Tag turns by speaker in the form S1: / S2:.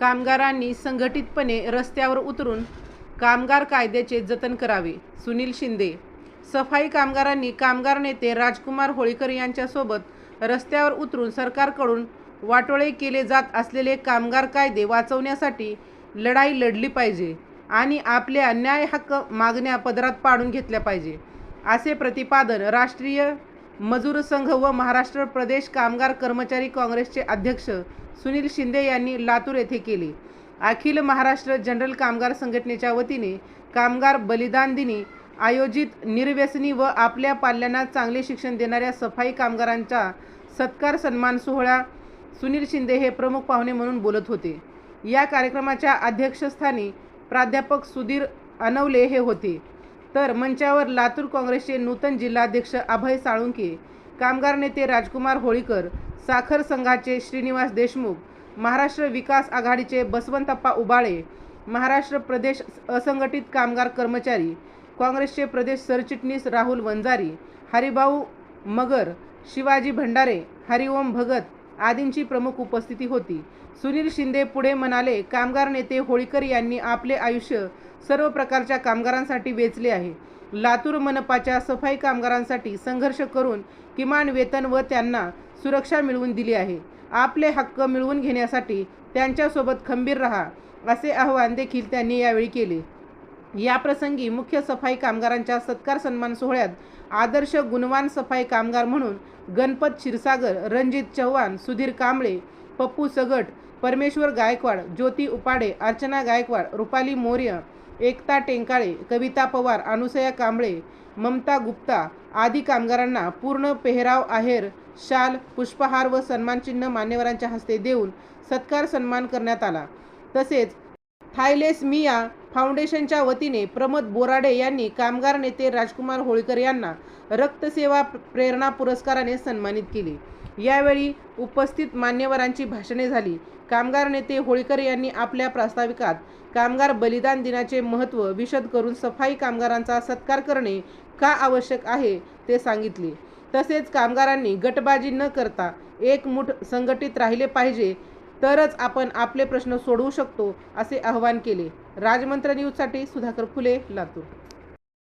S1: कामगारांनी संघटितपणे रस्त्यावर उतरून कामगार कायद्याचे जतन करावे सुनील शिंदे. सफाई कामगारांनी कामगार नेते राजकुमार होळीकर यांच्यासोबत रस्त्यावर उतरून सरकारकडून वाटोळे केले जात असलेले कामगार कायदे वाचवण्यासाठी लढाई लढली पाहिजे. आणि आपल्या अन्याय हक्क मागण्या पदरात पाडून घेतल्या पाहिजे. असे प्रतिपादन राष्ट्रीय मजूर संघ व महाराष्ट्र प्रदेश कामगार कर्मचारी काँग्रेसचे अध्यक्ष सुनील शिंदे यांनी लातूर येथे केले. अखिल महाराष्ट्र जनरल कामगार संघटनेच्या वतीने कामगार बलिदान दिनी आयोजित निर्व्यसनी व आपल्या पाल्यांना चांगले शिक्षण देणाऱ्या सफाई कामगारांचा सत्कार सन्मान सोहळा सुनील शिंदे हे प्रमुख पाहुणे म्हणून बोलत होते. या कार्यक्रमाच्या अध्यक्षस्थानी प्राध्यापक सुधीर अनवले हे होते. तर मंचावर लातूर काँग्रेसचे नूतन जिल्हाध्यक्ष अभय साळुंके कामगार नेते राजकुमार होळीकर साखर संघाचे श्रीनिवास देशमुख महाराष्ट्र विकास आघाडीचे बसवंतप्पा उबाळे महाराष्ट्र प्रदेश असंघटित कामगार कर्मचारी काँग्रेसचे प्रदेश सरचिटणीस राहुल वंजारी हरिभाऊ मगर शिवाजी भंडारे हरिओम भगत आदींची प्रमुख उपस्थिती होती. सुनील शिंदे पुढे म्हणाले कामगार नेते होळीकर यांनी आपले आयुष्य सर्व प्रकारच्या कामगारांसाठी वेचले आहे. लातूर मनपाच्या सफाई कामगारांसाठी संघर्ष करून किमान वेतन व त्यांना सुरक्षा मिळवून दिली आहे. आपले हक्क मिळवून घेण्यासाठी त्यांच्यासोबत खंबीर रहा असे आवाहन देखील त्यांनी यावेळी केले. याप्रसंगी मुख्य सफाई कामगारांच्या सत्कार सन्मान सोहळ्यात आदर्श गुणवान सफाई कामगार म्हणून गणपत क्षीरसागर रणजित चव्हाण सुधीर कांबळे पप्पू सगट परमेश्वर गायकवाड ज्योती उपाडे अर्चना गायकवाड रुपाली मौर्य एकता टेंकाळे कविता पवार अनुसया कांबळे ममता गुप्ता आदी कामगारांना पूर्ण पेहराव आहेर शाल पुष्पहार व सन्मानचिन्ह मान्यवरांच्या हस्ते देऊन सत्कार सन्मान करण्यात आला. तसेच थायलेसमिया फाउंडेशनच्या वतीने प्रमोद बोराडे यांनी कामगार नेते राजकुमार होळकर यांना रक्तसेवा प्रेरणा पुरस्काराने सन्मानित केले. यावेळी उपस्थित मान्यवरांची भाषणे झाली. कामगार नेते होळकर यांनी आपल्या प्रास्ताविकात कामगार बलिदान दिनाचे महत्त्व विशद करून सफाई कामगारांचा सत्कार करणे का आवश्यक आहे ते सांगितले. तसेच कामगारांनी गटबाजी न करता एकमुठ संघटित राहिले पाहिजे तरच आपण आपले प्रश्न सोडवू शकतो असे आवाहन केले. राजमंत्र न्यूजसाठी सुधाकर फुले लातूर.